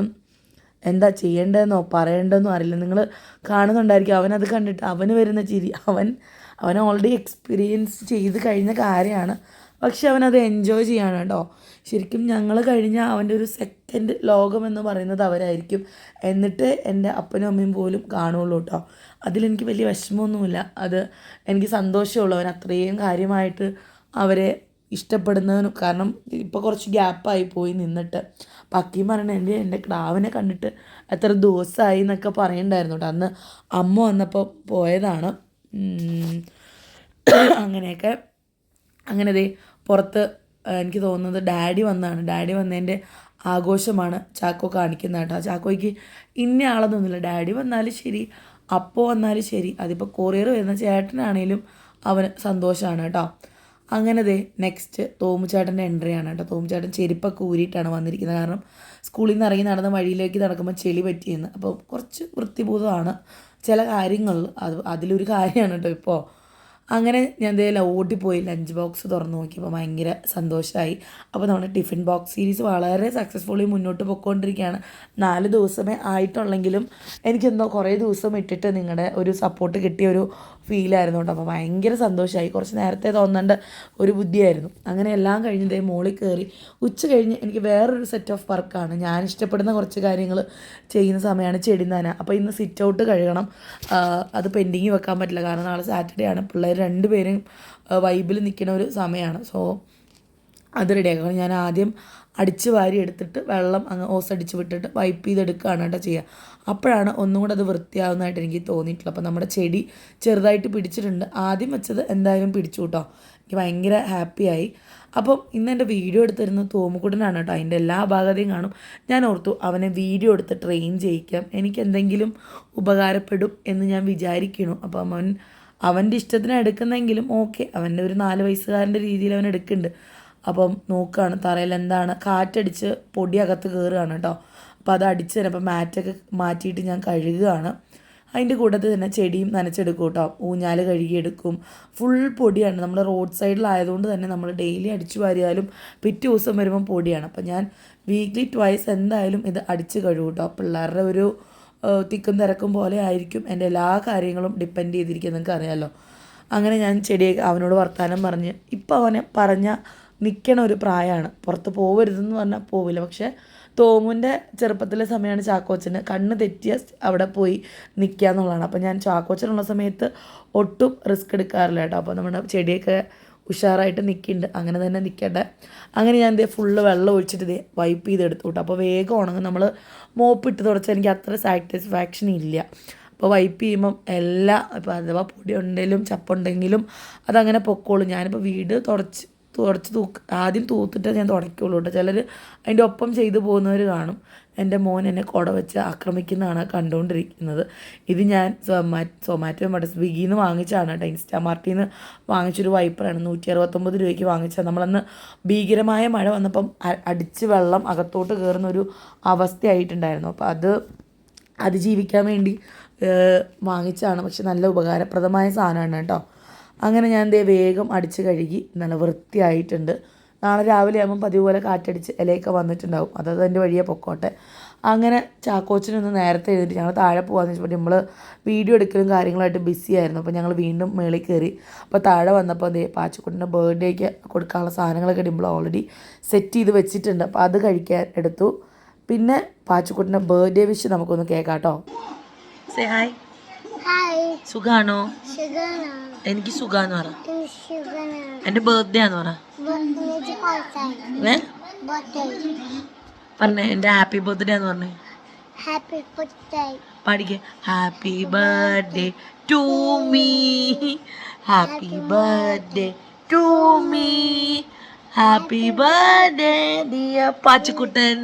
എന്താ ചെയ്യേണ്ടതെന്നോ പറയേണ്ടതെന്നോ അറിയില്ല. നിങ്ങൾ കാണുന്നുണ്ടായിരിക്കും. അവനത് കണ്ടിട്ട് അവന് വരുന്ന ചിരി. അവൻ അവൻ ഓൾറെഡി എക്സ്പീരിയൻസ് ചെയ്ത് കഴിഞ്ഞ കാര്യമാണ്. പക്ഷെ അവനത് എൻജോയ് ചെയ്യാണ് കേട്ടോ. ശരിക്കും ഞങ്ങൾ കഴിഞ്ഞ അവന്റെ ഒരു സെക്കൻഡ് ലോകം എന്ന് പറയുന്നത് അവരായിരിക്കും. എന്നിട്ട് എന്റെ അപ്പനും അമ്മയും പോലും കാണുള്ളൂ കേട്ടോ. അതിലെനിക്ക് വലിയ വിഷമമൊന്നുമില്ല. അത് എനിക്ക് സന്തോഷമുള്ളൂ. അവൻ അത്രയും കാര്യമായിട്ട് അവരെ ഇഷ്ടപ്പെടുന്നതിനും കാരണം ഇപ്പോൾ കുറച്ച് ഗ്യാപ്പായി പോയി നിന്നിട്ട്. അപ്പം അക്കിയും പറയണ എന്റെ എന്റെ ക്ടാവിനെ കണ്ടിട്ട് എത്ര ദിവസമായി എന്നൊക്കെ പറയണ്ടായിരുന്നു കേട്ടോ അന്ന് അമ്മ വന്നപ്പോൾ പോയതാണ്. അങ്ങനെയൊക്കെ അങ്ങനെ ദേ പുറത്ത് എനിക്ക് തോന്നുന്നത് ഡാഡി വന്നതാണ് ഡാഡി വന്നതിന്റെ ആഘോഷമാണ് ചാക്കോ കാണിക്കുന്നത് കേട്ടോ. ചാക്കോയ്ക്ക് ഇന്ന ആളൊന്നുമില്ല ഡാഡി വന്നാലും ശരി അപ്പോൾ വന്നാലും ശരി. അതിപ്പോൾ കൊറിയർ വരുന്ന ചേട്ടനാണേലും അവന് സന്തോഷമാണ് കേട്ടോ. അങ്ങനെ ദേ നെക്സ്റ്റ് തോമുചേട്ടന്റെ എൻട്രി ആണ് കേട്ടോ. തോമുചേട്ടൻ ചെരുപ്പൊക്കെ ഊരിയിട്ടാണ് വന്നിരിക്കുന്നത്. കാരണം സ്കൂളിൽ നിന്ന് ഇറങ്ങി നടന്ന വഴിയിലേക്ക് നടക്കുമ്പോൾ ചെളി പറ്റിയെന്ന്. അപ്പോൾ കുറച്ച് വൃത്തിബോധമാണ് ചില കാര്യങ്ങൾ അത് അതിലൊരു കാര്യമാണ് കേട്ടോ ഇപ്പോൾ അങ്ങനെ ഞാൻ എന്തെങ്കിലും ഓടിപ്പോയി ലഞ്ച് ബോക്സ് തുറന്നു നോക്കിയപ്പോൾ ഭയങ്കര സന്തോഷമായി അപ്പോൾ നമ്മുടെ ടിഫിൻ ബോക്സ് സീരീസ് വളരെ സക്സസ്ഫുള്ളി മുന്നോട്ട് പോയിക്കൊണ്ടിരിക്കുകയാണ് നാല് ദിവസമേ ആയിട്ടുള്ളെങ്കിലും എനിക്കെന്തോ കുറേ ദിവസം ഇട്ടിട്ട് നിങ്ങളുടെ ഒരു സപ്പോർട്ട് കിട്ടിയ ഒരു ഫീലായിരുന്നു കേട്ടോ. അപ്പോൾ ഭയങ്കര സന്തോഷമായി കുറച്ച് നേരത്തെ തോന്നേണ്ട ഒരു ബുദ്ധിയായിരുന്നു. അങ്ങനെ എല്ലാം കഴിഞ്ഞ് മോളിൽ കയറി ഉച്ച കഴിഞ്ഞ് എനിക്ക് വേറൊരു സെറ്റ് ഓഫ് വർക്കാണ് ഞാൻ ഇഷ്ടപ്പെടുന്ന കുറച്ച് കാര്യങ്ങൾ ചെയ്യുന്ന സമയമാണ് ചെടി നന. അപ്പോൾ ഇന്ന് സിറ്റ് ഔട്ട് കഴുകണം. അത് പെൻഡിങ് വെക്കാൻ പറ്റില്ല. കാരണം നാളെ സാറ്റർഡേ ആണ്. പിള്ളേർ രണ്ടുപേരും വൈബിൽ നിൽക്കുന്ന ഒരു സമയമാണ്. സോ അത് റെഡിയാക്കണം ഞാൻ ആദ്യം അടിച്ച് വാരി എടുത്തിട്ട് വെള്ളം അങ്ങ് ഓസ് അടിച്ച് വിട്ടിട്ട് വൈപ്പ് ചെയ്തെടുക്കുകയാണ് കേട്ടോ ചെയ്യുക. അപ്പോഴാണ് ഒന്നും കൂടെ അത് വൃത്തിയാവുന്നതായിട്ട് എനിക്ക് തോന്നിയിട്ടുള്ളത്. അപ്പോൾ നമ്മുടെ ചെടി ചെറുതായിട്ട് പിടിച്ചിട്ടുണ്ട്. ആദ്യം വെച്ചത് എന്തായാലും പിടിച്ചു കേട്ടോ. എനിക്ക് ഭയങ്കര ഹാപ്പിയായി അപ്പം ഇന്ന് എന്റെ വീഡിയോ എടുത്തിരുന്നത് തോമുക്കുട്ടനാണ് കേട്ടോ. അതിന്റെ എല്ലാ ഭാഗതയും കാണും. ഞാൻ ഓർത്തു അവനെ വീഡിയോ എടുത്ത് ട്രെയിൻ ചെയ്യിക്കാം. എനിക്ക് എന്തെങ്കിലും ഉപകാരപ്പെടും എന്ന് ഞാൻ വിചാരിക്കണു അപ്പം അവൻ അവന്റെ ഇഷ്ടത്തിന് എടുക്കുന്നെങ്കിലും ഓക്കെ അവന്റെ ഒരു നാല് വയസ്സുകാരന്റെ രീതിയിൽ അവൻ എടുക്കുന്നുണ്ട്. അപ്പം നോക്കുകയാണ് തറയിൽ എന്താണ് കാറ്റടിച്ച് പൊടി അകത്ത് കയറുകയാണ് കേട്ടോ. അപ്പോൾ അത് അടിച്ച് തന്നെ അപ്പോൾ മാറ്റൊക്കെ മാറ്റിയിട്ട് ഞാൻ കഴുകുകയാണ്. അതിന്റെ കൂട്ടത്തിൽ തന്നെ ചെടിയും നനച്ചെടുക്കും കേട്ടോ. ഊഞ്ഞാൽ കഴുകിയെടുക്കും. ഫുൾ പൊടിയാണ്. നമ്മൾ റോഡ് സൈഡിലായതുകൊണ്ട് തന്നെ നമ്മൾ ഡെയിലി അടിച്ചു വാരിയാലും പിറ്റേ ദിവസം വരുമ്പം പൊടിയാണ്. അപ്പോൾ ഞാൻ വീക്ക്ലി ട്വൈസ് എന്തായാലും ഇത് അടിച്ച് കഴുകും കേട്ടോ. പിള്ളേരുടെ ഒരു തിക്കും തിരക്കും പോലെ ആയിരിക്കും എന്റെ എല്ലാ കാര്യങ്ങളും ഡിപ്പെൻഡ് ചെയ്തിരിക്കുന്നത് നിങ്ങൾക്ക് അറിയാമല്ലോ അങ്ങനെ ഞാൻ ചെടിയൊക്കെ അവനോട് വർത്തമാനം പറഞ്ഞ് ഇപ്പം അവനെ പറഞ്ഞ നിൽക്കണ ഒരു പ്രായമാണ്. പുറത്ത് പോവരുതെന്ന് പറഞ്ഞാൽ പോവില്ല. പക്ഷേ തോമുന്റെ ചെറുപ്പത്തിലെ സമയമാണ് ചാക്കോച്ചന് കണ്ണ് തെറ്റിയ അവിടെ പോയി നിൽക്കുക എന്നുള്ളതാണ്. അപ്പോൾ ഞാൻ ചാക്കോച്ചനുള്ള സമയത്ത് ഒട്ടും റിസ്ക് എടുക്കാറില്ല കേട്ടോ. അപ്പോൾ നമ്മുടെ ചെടിയൊക്കെ ഉഷാറായിട്ട് നിൽക്കുന്നുണ്ട് അങ്ങനെ തന്നെ നിൽക്കട്ടെ അങ്ങനെ ഞാൻ ഇതേ ഫുള്ള് വെള്ളം ഒഴിച്ചിട്ട് ഇതേ വൈപ്പ് ചെയ്തെടുത്തു കേട്ടോ അപ്പോൾ വേഗം ഉണങ്ങും. നമ്മൾ മോപ്പിട്ട് തുടച്ചാൽ എനിക്ക് അത്ര സാറ്റിസ്ഫാക്ഷൻ ഇല്ല. അപ്പോൾ വൈപ്പ് ചെയ്യുമ്പം എല്ലാ ഇപ്പോൾ അഥവാ പൊടി ഉണ്ടെങ്കിലും ചപ്പുണ്ടെങ്കിലും അതങ്ങനെ പൊക്കോളും. ഞാനിപ്പോൾ വീട് തുടച്ച് തുടച്ച് തൂക്ക് ആദ്യം തൂത്തിട്ടേ ഞാൻ തുടയ്ക്കുള്ളൂ കേട്ടോ ചിലർ അതിന്റെ ഒപ്പം ചെയ്തു പോകുന്നവർ കാണും. എന്റെ മോൻ എന്നെ കുട വെച്ച് ആക്രമിക്കുന്നതാണ് കണ്ടുകൊണ്ടിരിക്കുന്നത്. ഇത് ഞാൻ സൊമാ സൊമാറ്റോ മറ്റേ സ്വിഗ്ഗിയിൽ നിന്ന് വാങ്ങിച്ചതാണ് കേട്ടോ. ഇൻസ്റ്റാമാർട്ടിൽ നിന്ന് വാങ്ങിച്ചൊരു വൈപ്പറാണ്. നൂറ്റി അറുപത്തൊമ്പത് രൂപയ്ക്ക് വാങ്ങിച്ചത് നമ്മളന്ന് ഭീകരമായ മഴ വന്നപ്പം അടിച്ച് വെള്ളം അകത്തോട്ട് കയറുന്ന ഒരു അവസ്ഥയായിട്ടുണ്ടായിരുന്നു. അപ്പോൾ അത് അതിജീവിക്കാൻ വേണ്ടി വാങ്ങിച്ചാണ് പക്ഷെ നല്ല ഉപകാരപ്രദമായ സാധനമാണ് കേട്ടോ. അങ്ങനെ ഞാൻ ദേ വേഗം അടിച്ച് കഴുകി നല്ല വൃത്തിയായിട്ടുണ്ട്. നാളെ രാവിലെ ആകുമ്പോൾ പതിവ് പോലെ കാറ്റടിച്ച് ഇലയൊക്കെ വന്നിട്ടുണ്ടാവും. അതത് അതിന്റെ വഴിയെ പൊക്കോട്ടെ. അങ്ങനെ ചാക്കോച്ചിനൊന്ന് നേരത്തെ എഴുതിട്ട് ഞങ്ങൾ താഴെ പോകാമെന്ന് വെച്ചപ്പോൾ നമ്മൾ വീഡിയോ എടുക്കലും കാര്യങ്ങളായിട്ട് ബിസി ആയിരുന്നു. അപ്പോൾ ഞങ്ങൾ വീണ്ടും മേളിൽ കയറി അപ്പോൾ താഴെ വന്നപ്പോൾ അതേ പാച്ചക്കുട്ടിന്റെ ബർത്ത്ഡേക്ക് കൊടുക്കാനുള്ള സാധനങ്ങളൊക്കെ നമ്മൾ ഓൾറെഡി സെറ്റ് ചെയ്ത് വെച്ചിട്ടുണ്ട്. അപ്പോൾ അത് കഴിക്കാൻ എടുത്തു. പിന്നെ പാച്ചക്കുട്ടിന്റെ ബർത്ത്ഡേ വിഷ് നമുക്കൊന്ന് കേൾക്കാം കേട്ടോ സുഖാണോ? എനിക്ക് സുഖാന്ന് പറ. എന്റെ ബർത്ത്ഡേ ആന്ന് പറ. പറഞ്ഞേ എന്റെ ഹാപ്പി ബർത്ത്ഡേ ആന്ന് പറഞ്ഞേ.
Happy birthday
പാടിക്കേ happy birthday to me happy birthday to me happy birthday Diya Pachukuttan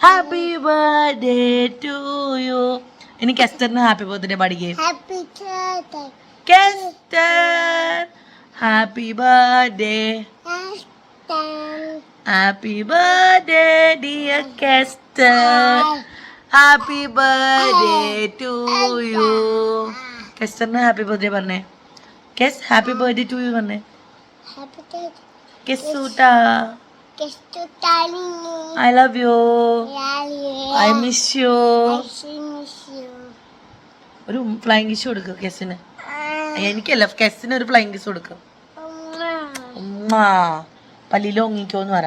happy birthday to you എനിക്ക് എസ്റ്ററിന് happy birthday പാടിക്കേ.
Happy birthday
Kester happy birthday.
Aston
happy birthday dear Kester happy birthday to you. കെസ്റ്ററിന് happy birthday പറഞ്ഞേ. Kes happy birthday to you പറഞ്ഞേ.
Happy birthday
Kes you.
I miss
I love you I miss you ഒരു flying kiss കൊടുക്കുക കെസിന് എനിക്കല്ല കെസിന് ഒരു flying kiss കൊടുക്കുക ഉമ്മാ. പല്ലിയിൽ ഒങ്ങിക്കോന്ന് പറ.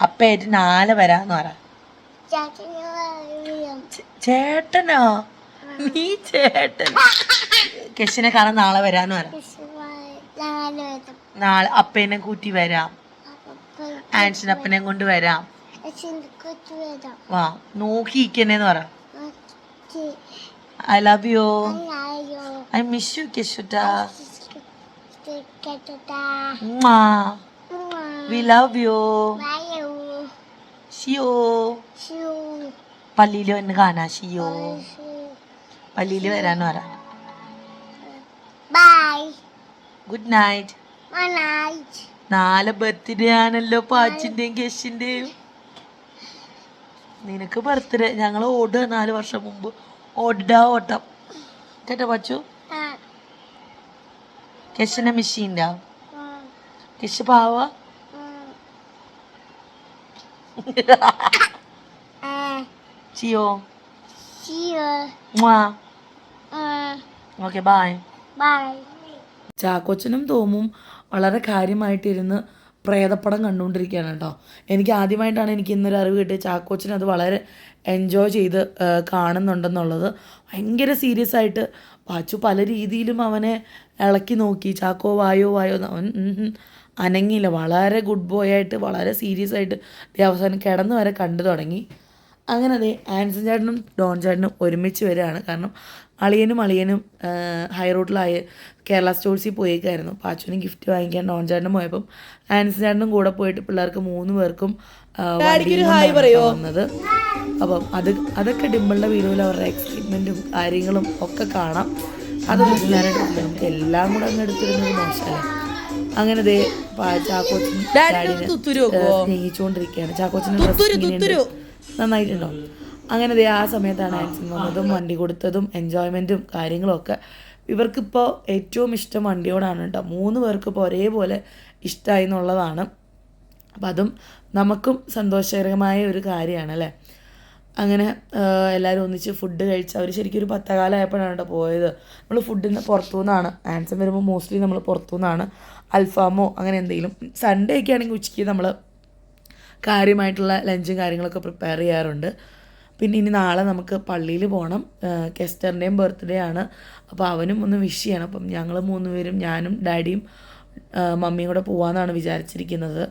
അപ്പേറ്റ് നാളെ വരാന്ന് പറ. ചേട്ടനോ നീ ചേട്ടൻ. കെസിനെ കാണാൻ നാളെ വരാന്ന് പറ.
നാല്
നാളെ അപ്പേനെ കൂട്ടി വരാം. ആൻസിനപ്പനെ കൊണ്ട് വരാം. വാ നോക്കിയിരിക്കണേന്ന് പറ. I love you I miss you കെശുട്ടാ
കേട്ടാ
വി ലവ് യു ഷിയോ പള്ളിയിൽ വന്ന് കാണാ ഷിയോ പള്ളിയിൽ വരാന്ന് പറ.
ബൈ
ഗുഡ് നൈറ്റ് നാളെ ബർത്ത്ഡേ ആണല്ലോ പാച്ചിന്റെയും കെഷിന്റെയും നിനക്ക് ബർത്ത്ഡേ ഞങ്ങൾ ഓടുക നാല് വർഷം മുമ്പ്. ഓടാ ഓട്ടം. കേട്ടോ പച്ചു.
ആ.
കെഷിനെ
മിഷീന്റെ
കെഷ് പാവ? ചിയോ? ഓക്കെ ബായ്
ബായ്
ചാക്കോച്ചനും തോമും വളരെ കാര്യമായിട്ടിരുന്ന് പ്രേതപ്പടം കണ്ടുകൊണ്ടിരിക്കുകയാണ് കേട്ടോ. എനിക്ക് ആദ്യമായിട്ടാണ് എനിക്ക് ഇന്നൊരു അറിവ് കിട്ടിയത്. ചാക്കോച്ചിന് അത് വളരെ എൻജോയ് ചെയ്ത് കാണുന്നുണ്ടെന്നുള്ളത്. ഭയങ്കര സീരിയസ് ആയിട്ട് പാച്ചു പല രീതിയിലും അവനെ ഇളക്കി നോക്കി. ചാക്കോ വായോ വായോ അവൻ അനങ്ങിയില്ല. വളരെ ഗുഡ് ബോയ് ആയിട്ട് വളരെ സീരിയസ് ആയിട്ട് അവസാനം കിടന്ന് വരെ കണ്ടു തുടങ്ങി. അങ്ങനെ അതെ ആൻസൺ ചേട്ടനും ഡോൺ ചേട്ടനും ഒരുമിച്ച് വരികയാണ്. കാരണം അളിയനും അളിയനും ഹൈ റോഡിലായ കേരള സ്റ്റോഴ്സിൽ പോയേക്കായിരുന്നു. അപ്പോൾ അച്ഛനും ഗിഫ്റ്റ് വാങ്ങിക്കാൻ ഡോൺ ചേട്ടനും പോയപ്പം ആൻസ് ചേട്ടനും കൂടെ പോയിട്ട് പിള്ളേർക്ക് മൂന്ന് പേർക്കും വന്നത്. അപ്പം അത് അതൊക്കെ ഡിമ്പിളിന്റെ വീഡിയോയിൽ അവരുടെ എക്സൈറ്റ്മെന്റും കാര്യങ്ങളും ഒക്കെ കാണാം. അതൊന്നും ഞാനെടുത്തില്ല നമുക്ക് എല്ലാം കൂടെ അങ്ങ് എടുത്തിരുന്നത് മോശമല്ലേ? അങ്ങനെ ദേ ചാക്കോച്ചൻ സ്നേഹിച്ചുകൊണ്ടിരിക്കുകയാണ്. ഇങ്ങനെയുണ്ട് നന്നായിട്ടുണ്ടോ? അങ്ങനെ ദേ ആ സമയത്താണ് ആൻസിൻ വന്നതും വണ്ടി കൊടുത്തതും എൻജോയ്മെന്റും കാര്യങ്ങളും ഒക്കെ ഇവർക്കിപ്പോൾ ഏറ്റവും ഇഷ്ടം വണ്ടിയോടാണ് കേട്ടോ. മൂന്ന് പേർക്ക് ഇപ്പോൾ ഒരേപോലെ ഇഷ്ടമായി എന്നുള്ളതാണ്. അപ്പം അതും നമുക്കും സന്തോഷകരമായ ഒരു കാര്യമാണ് അല്ലേ? അങ്ങനെ എല്ലാവരും ഒന്നിച്ച് ഫുഡ് കഴിച്ച് അവർ ശരിക്കും ഒരു പത്തകാലമായപ്പോഴാണ് കേട്ടോ പോയത്. നമ്മൾ ഫുഡിന് പുറത്തു നിന്നാണ് ആൻസർ വരുമ്പോൾ മോസ്റ്റ്ലി നമ്മൾ പുറത്തു നിന്നാണ് അൽഫാമോ അങ്ങനെ എന്തെങ്കിലും. സൺഡേ ഒക്കെ ആണെങ്കിൽ ഉച്ചയ്ക്ക് നമ്മൾ കാര്യമായിട്ടുള്ള ലഞ്ചും കാര്യങ്ങളൊക്കെ പ്രിപ്പയർ ചെയ്യാറുണ്ട്. പിന്നെ ഇനി നാളെ നമുക്ക് പള്ളിയിൽ പോകണം കെസ്റ്ററിന്റെയും ബർത്ത്ഡേ ആണ്. അപ്പോൾ അവനും ഒന്ന് വിഷ് ചെയ്യണം. അപ്പം ഞങ്ങൾ മൂന്ന് പേരും ഞാനും ഡാഡിയും മമ്മിയും കൂടെ പോകാമെന്നാണ് വിചാരിച്ചിരിക്കുന്നത്.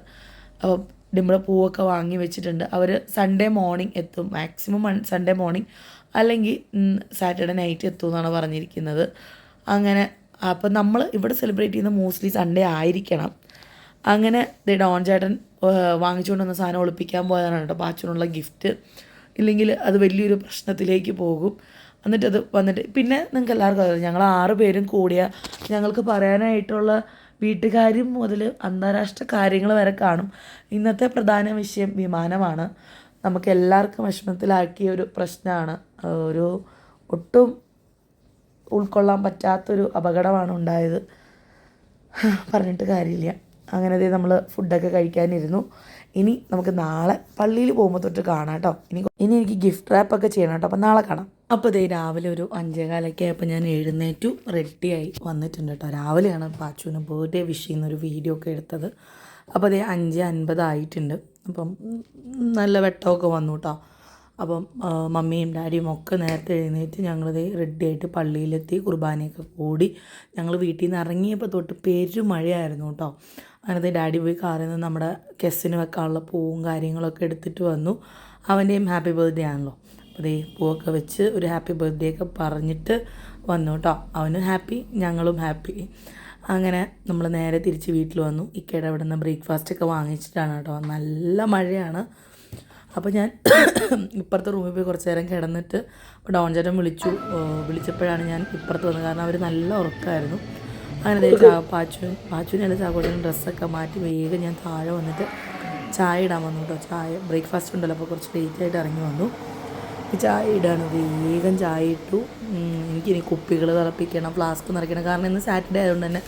അപ്പോൾ ഡിമ്പിളെ പൂവൊക്കെ വാങ്ങി വെച്ചിട്ടുണ്ട്. അവർ സൺഡേ മോർണിംഗ് എത്തും. മാക്സിമം സൺഡേ മോർണിംഗ് അല്ലെങ്കിൽ സാറ്റർഡേ നൈറ്റ് എത്തും എന്നാണ് പറഞ്ഞിരിക്കുന്നത്. അങ്ങനെ അപ്പം നമ്മൾ ഇവിടെ സെലിബ്രേറ്റ് ചെയ്യുന്ന മോസ്റ്റ്ലി സൺഡേ ആയിരിക്കണം. അങ്ങനെ ഡോൺ ചേട്ടൻ വാങ്ങിച്ചുകൊണ്ട് വന്ന സാധനം ഒളിപ്പിക്കാൻ പോയതാണ് കേട്ടോ. അപ്പോൾ അച്ഛനുള്ള ഗിഫ്റ്റ് ഇല്ലെങ്കിൽ അത് വലിയൊരു പ്രശ്നത്തിലേക്ക് പോകും. എന്നിട്ട് അത് വന്നിട്ട് പിന്നെ നിങ്ങൾക്ക് എല്ലാവർക്കും അറിയാം ഞങ്ങൾ ആറ് പേരും കൂടിയ ഞങ്ങൾക്ക് പറയാനായിട്ടുള്ള വീട്ടുകാരും മുതൽ അന്താരാഷ്ട്ര കാര്യങ്ങൾ വരെ കാണും. ഇന്നത്തെ പ്രധാന വിഷയം വിമാനമാണ്. നമുക്ക് എല്ലാവർക്കും വിഷമത്തിലാക്കിയ ഒരു പ്രശ്നമാണ്. ഒരു ഒട്ടും ഉൾക്കൊള്ളാൻ പറ്റാത്തൊരു അപകടമാണ് ഉണ്ടായത്. പറഞ്ഞിട്ട് കാര്യമില്ല. അങ്ങനെ നമ്മൾ ഫുഡൊക്കെ കഴിക്കാനിരുന്നു. ഇനി നമുക്ക് നാളെ പള്ളിയിൽ പോകുമ്പോൾ തൊട്ട് കാണാം കേട്ടോ ഇനി ഇനി എനിക്ക് ഗിഫ്റ്റ് റാപ്പൊക്കെ ചെയ്യണം കേട്ടോ അപ്പം നാളെ കാണാം. അപ്പോൾ ഇതേ രാവിലെ ഒരു അഞ്ചേകാലൊക്കെ ആയപ്പോൾ ഞാൻ എഴുന്നേറ്റു. റെഡിയായി വന്നിട്ടുണ്ട് കേട്ടോ രാവിലെയാണ് പാച്ചുവിന് ബർത്ത്ഡേ വിഷ് ചെയ്യുന്നൊരു വീഡിയോ ഒക്കെ എടുത്തത്. അപ്പോൾ അതേ അഞ്ച് അൻപതായിട്ടുണ്ട് അപ്പം നല്ല വെട്ടമൊക്കെ വന്നു കേട്ടോ അപ്പം മമ്മിയും ഡാഡിയും ഒക്കെ നേരത്തെ എഴുന്നേറ്റ് ഞങ്ങളിത് റെഡി ആയിട്ട് പള്ളിയിലെത്തി കുർബാനയൊക്കെ കൂടി ഞങ്ങൾ വീട്ടിൽ നിന്ന് ഇറങ്ങിയപ്പോൾ തൊട്ട് പേരും മഴയായിരുന്നു കേട്ടോ അങ്ങനത്തെ ഡാഡി പോയി കാറിൽ നിന്ന് നമ്മുടെ കെസ്സിന് വെക്കാനുള്ള പൂവും കാര്യങ്ങളൊക്കെ എടുത്തിട്ട് വന്നു. അവന്റെയും ഹാപ്പി ബർത്ത്ഡേ ആണല്ലോ. അപ്പോൾ ദേ പൂവൊക്കെ വെച്ച് ഒരു ഹാപ്പി ബർത്ത്ഡേ ഒക്കെ പറഞ്ഞിട്ട് വന്നു കേട്ടോ. അവനും ഹാപ്പി ഞങ്ങളും ഹാപ്പി. അങ്ങനെ നമ്മൾ നേരെ തിരിച്ച് വീട്ടിൽ വന്നു. ഇക്കയുടെ അവിടെ നിന്ന് ബ്രേക്ക്ഫാസ്റ്റ് ഒക്കെ വാങ്ങിച്ചിട്ടാണ് കേട്ടോ. നല്ല മഴയാണ്. അപ്പോൾ ഞാൻ ഇപ്പുറത്തെ റൂമിൽ പോയി കുറച്ച് നേരം കിടന്നിട്ട് അപ്പോൾ വിളിച്ചു. വിളിച്ചപ്പോഴാണ് ഞാൻ ഇപ്പുറത്ത് വന്നത്. കാരണം അവർ നല്ല ഉറക്കമായിരുന്നു അങ്ങനെ ദേ ചാ പാച്ചുവിൻ പാച്ചുവിനല്ല ചാക്കോട്ടനും ഡ്രസ്സൊക്കെ മാറ്റി വേഗം ഞാൻ താഴെ വന്നിട്ട് ചായ ഇടാൻ വന്നു കേട്ടോ. ചായ ബ്രേക്ക്ഫാസ്റ്റ് ഉണ്ടല്ലോ അപ്പോൾ കുറച്ച് ലേറ്റ് ആയിട്ട് ഇറങ്ങി വന്നു. ചായ ഇടാണ് വേഗം ചായ ഇട്ടു. എനിക്കിനി കുപ്പികൾ തിളപ്പിക്കണം ഫ്ലാസ്ക് നിറയ്ക്കണം. കാരണം ഇന്ന് സാറ്റർഡേ ആയതുകൊണ്ട് തന്നെ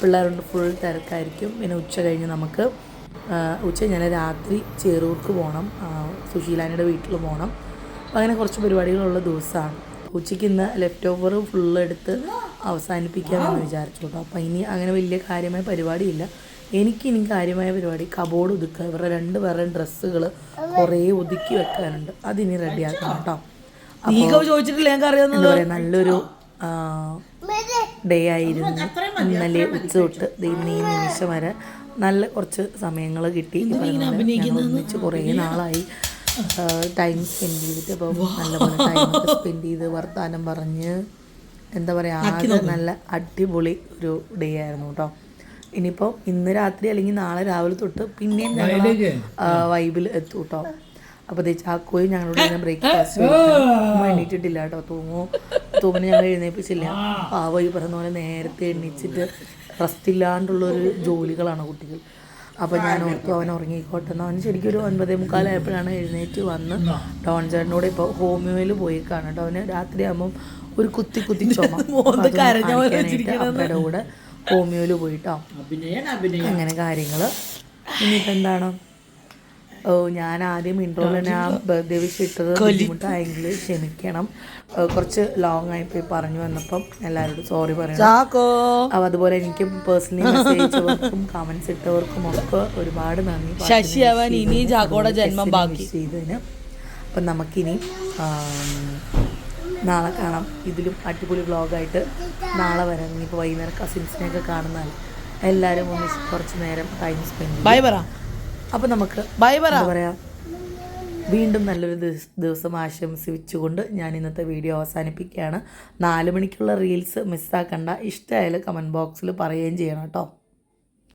പിള്ളേരുണ്ട് ഫുൾ തിരക്കായിരിക്കും. പിന്നെ ഉച്ച കഴിഞ്ഞ് നമുക്ക് ഉച്ച ഞാൻ രാത്രി ചേറൂർക്ക് പോകണം സുശീലാനിയുടെ വീട്ടിൽ പോകണം അങ്ങനെ കുറച്ച് പരിപാടികളുള്ള ദിവസമാണ്. ഉച്ചയ്ക്ക് ഇന്ന് ലെഫ്റ്റ് ഓവർ ഫുള്ള് എടുത്ത് അവസാനിപ്പിക്കാമെന്ന് വിചാരിച്ചു. കേട്ടോ അപ്പം ഇനി അങ്ങനെ വലിയ കാര്യമായ പരിപാടിയില്ല. എനിക്ക് ഇനി കാര്യമായ പരിപാടി കബോർഡ് ഒതുക്കുക ഇവരുടെ രണ്ട് പേരുടെയും ഡ്രസ്സുകൾ കുറേ ഒതുക്കി വെക്കാനുണ്ട്. അതിനി റെഡിയാക്കണം കേട്ടോ.
ചോദിച്ചിട്ടില്ല ഞാൻ
എന്താ പറയുക നല്ലൊരു ഡേ ആയിരുന്നു. ഇന്നലെ ഉച്ച തൊട്ട് ഇന്ന് ഈ നിമിഷം വരെ നല്ല കുറച്ച് സമയങ്ങൾ കിട്ടി. ഞങ്ങൾ ഒന്നിച്ച് കുറേ നാളായി. ടൈം സ്പെൻഡ് ചെയ്തിട്ട് അപ്പോൾ നല്ലപോലെ ടൈമൊക്കെ സ്പെൻഡ് ചെയ്ത് വർത്താനം പറഞ്ഞ് എന്താ പറയുക ആകെ നല്ല അടിപൊളി ഒരു ഡേ ആയിരുന്നു കേട്ടോ ഇനിയിപ്പോൾ ഇന്ന് രാത്രി അല്ലെങ്കിൽ നാളെ രാവിലെ തൊട്ട് പിന്നെയും ഞങ്ങൾ വൈബിൽ എത്തും കേട്ടോ അപ്പോൾ ദേ ചാക്കോയും ഞങ്ങളോട് ഇങ്ങനെ ബ്രേക്ക്ഫാസ്റ്റ് എണീറ്റിട്ടില്ല കേട്ടോ തൂങ്ങോ. തൂങ്ങിന് ഞങ്ങൾ എഴുന്നേപ്പിച്ചില്ല പാവ ഈ പറഞ്ഞ പോലെ നേരത്തെ എണീച്ചിട്ട് റെസ്റ്റ് ഇല്ലാണ്ടുള്ളൊരു ജോലികളാണ് കുട്ടികൾ. അപ്പോൾ ഞാൻ ഓർത്തു അവൻ ഉറങ്ങിക്കോട്ടെ എന്ന് അവൻ ശരിക്കും ഒരു ഒൻപതേ മുക്കാലായപ്പോഴാണ് എഴുന്നേറ്റ് വന്ന് ഡോൺ ചേട്ടനോട് ഇപ്പോൾ ഹോമിയോയിൽ പോയി കാണാം കേട്ടോ അവന് രാത്രിയാകുമ്പം ഒരു കുത്തി കുത്തി ചുമ. അപ്പയുടെ കൂടെ ഹോമിയോയിൽ പോയിട്ടോ. അങ്ങനെ കാര്യങ്ങൾ ഇനിയിപ്പോൾ എന്താണ്? ഓ ഞാൻ ആദ്യം ഇൻട്രോയിൽ തന്നെ ആ ബർത്ത്ഡേ വിഷ് ഇട്ടത് ബുദ്ധിമുട്ടായെങ്കിൽ ക്ഷമിക്കണം. കുറച്ച് ലോങ് ആയി പോയി പറഞ്ഞു വന്നപ്പം എല്ലാവരോടും സോറി പറയണം. അപ്പൊ അതുപോലെ എനിക്ക് പേഴ്സണലി മെസ്സേജ് അയച്ചവർക്കും കമൻസ് ഇട്ടവർക്കും ഒക്കെ ഒരുപാട് നന്ദി
ശശി അവൻ ഇനി ജാക്കോടെ ജന്മം ബാക്കി.
ചെയ്തതിന്. അപ്പം നമുക്കിനി നാളെ കാണാം. ഇതിലും അടിപൊളി വ്ളോഗായിട്ട് നാളെ വരാം. ഇനിയിപ്പോൾ വൈകുന്നേരം കസിൻസിനെയൊക്കെ കാണുന്നതല്ല എല്ലാവരും ഒന്ന് കുറച്ച് നേരം ടൈം സ്പെൻഡ്
ബൈ പറ.
അപ്പം നമുക്ക്
ബൈ
പറയാം? വീണ്ടും നല്ലൊരു ദിവസം ആശംസിച്ചുകൊണ്ട് ഞാൻ ഇന്നത്തെ വീഡിയോ അവസാനിപ്പിക്കുകയാണ്. നാല് മണിക്കുള്ള റീൽസ് മിസ്സാക്കണ്ട ഇഷ്ടമായാലും കമന്റ് ബോക്സിൽ പറയുകയും ചെയ്യണം കേട്ടോ.